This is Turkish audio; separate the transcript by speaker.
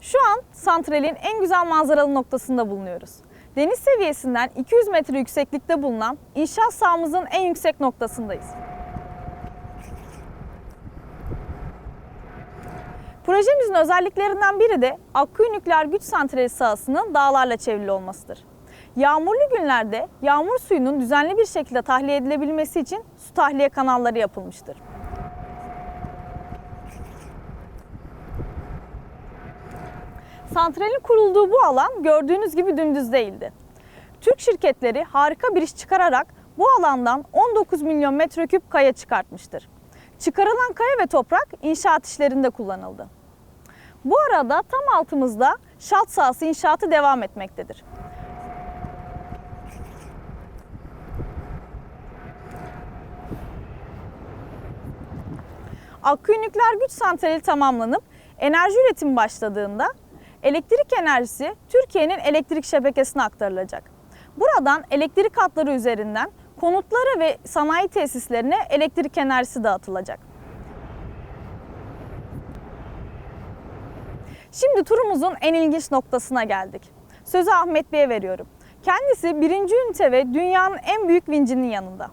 Speaker 1: Şu an santralin en güzel manzaralı noktasında bulunuyoruz. Deniz seviyesinden 200 metre yükseklikte bulunan inşaat sahamızın en yüksek noktasındayız. Projemizin özelliklerinden biri de Akkuyu Nükleer Güç Santrali sahasının dağlarla çevrili olmasıdır. Yağmurlu günlerde yağmur suyunun düzenli bir şekilde tahliye edilebilmesi için su tahliye kanalları yapılmıştır. Santralin kurulduğu bu alan gördüğünüz gibi dümdüz değildi. Türk şirketleri harika bir iş çıkararak bu alandan 19 milyon metreküp kaya çıkartmıştır. Çıkarılan kaya ve toprak inşaat işlerinde kullanıldı. Bu arada tam altımızda şalt sahası inşaatı devam etmektedir. Akkuyu Nükleer Güç Santrali tamamlanıp enerji üretimi başladığında elektrik enerjisi Türkiye'nin elektrik şebekesine aktarılacak. Buradan elektrik hatları üzerinden konutlara ve sanayi tesislerine elektrik enerjisi dağıtılacak. Şimdi turumuzun en ilginç noktasına geldik. Sözü Ahmet Bey'e veriyorum. Kendisi birinci ünite ve dünyanın en büyük vincinin yanında.